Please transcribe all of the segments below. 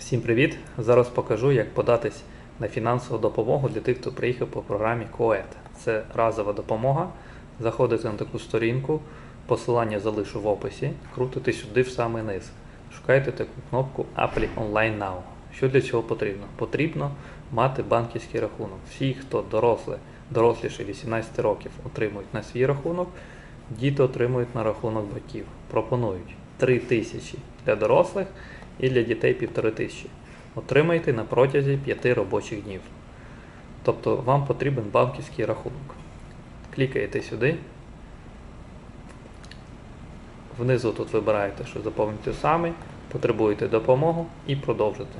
Всім привіт! Зараз покажу, як податись на фінансову допомогу для тих, хто приїхав по програмі КОЕТ. Це разова допомога. Заходите на таку сторінку, посилання залишу в описі, крутите сюди в самий низ. Шукайте таку кнопку Apply Online Now. Що для цього потрібно? Потрібно мати банківський рахунок. Всі, хто дорослі, доросліше 18 років, отримують на свій рахунок, діти отримують на рахунок батьків. Пропонують 3 тисячі для дорослих і для дітей 1,5 тисячі. Отримайте на протязі 5 робочих днів. Тобто вам потрібен банківський рахунок. Клікаєте сюди. Внизу тут вибираєте, що заповнити самі, потребуєте допомогу і продовжите.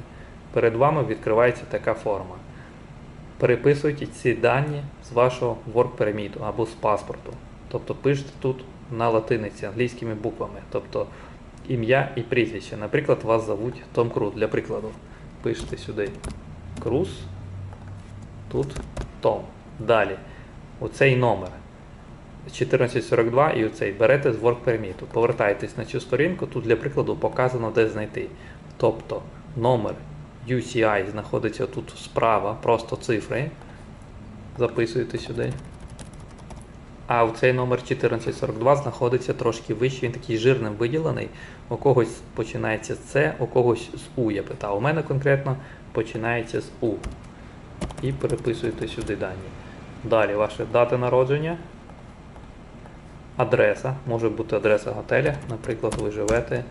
Перед вами відкривається така форма. Переписуйте ці дані з вашого work permit або з паспорту. Тобто пишете тут на латиниці англійськими буквами. Тобто ім'я і прізвище. Наприклад, вас зовуть Том Круз. Для прикладу, пишете сюди Круз, тут Том. Далі. Оцей номер 1442 і оцей берете з Work Permit. Повертаєтесь на цю сторінку, тут для прикладу показано, де знайти. Тобто номер UCI знаходиться тут справа, просто цифри. Записуєте сюди. А у цей номер 1442 знаходиться трошки вище, він такий жирним виділений. У когось починається з С, у когось з У, я питав. У мене конкретно починається з У. І переписуєте сюди дані. Далі ваша дата народження. Адреса. Може бути адреса готеля. Наприклад, ви живете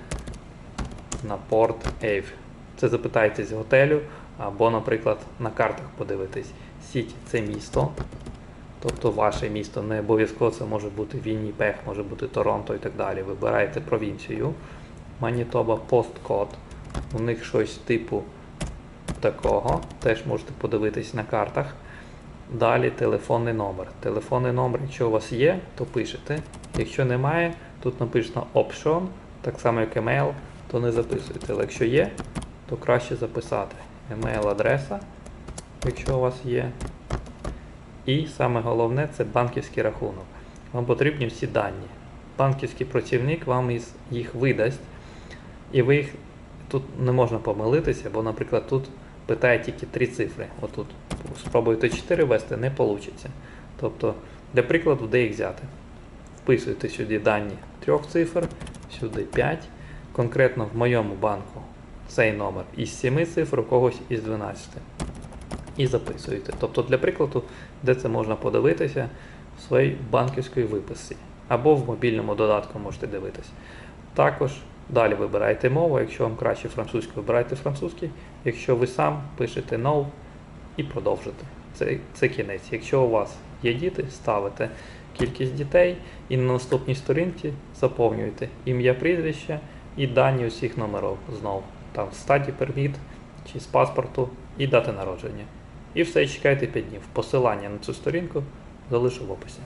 на Порт Ейв. Це запитайте з готелю, або, наприклад, на картах подивитись. Сіть це місто. Тобто ваше місто не обов'язково це може бути Вінніпех, може бути Торонто і так далі. Вибираєте провінцію. Манітоба посткод. У них щось типу такого. Теж можете подивитись на картах. Далі телефонний номер. Телефонний номер, якщо у вас є, то пишете. Якщо немає, тут написано option, так само як email, то не записуйте. Але якщо є, то краще записати. Емейл-адреса, якщо у вас є. І саме головне це банківський рахунок. Вам потрібні всі дані. Банківський працівник вам їх видасть, і ви їх тут не можна помилитися, бо, наприклад, тут питає тільки три цифри. Отут. Спробуйте 4 ввести, не вийде. Тобто, для прикладу, де їх взяти. Вписуєте сюди дані трьох цифр, сюди 5. Конкретно в моєму банку цей номер із 7 цифр, у когось із 12 і записуєте. Тобто, для прикладу, де це можна подивитися в своїй банківській виписці. Або в мобільному додатку можете дивитися. Також далі вибираєте мову, якщо вам краще французьку, вибирайте французький. Якщо ви сам пишете no і продовжите. Це, це кінець. Якщо у вас є діти, ставите кількість дітей і на наступній сторінці заповнюєте ім'я прізвище і дані усіх номерів знову. Там статі перміт чи з паспорту і дати народження. І все, чекайте 5 днів. Посилання на цю сторінку залишу в описі.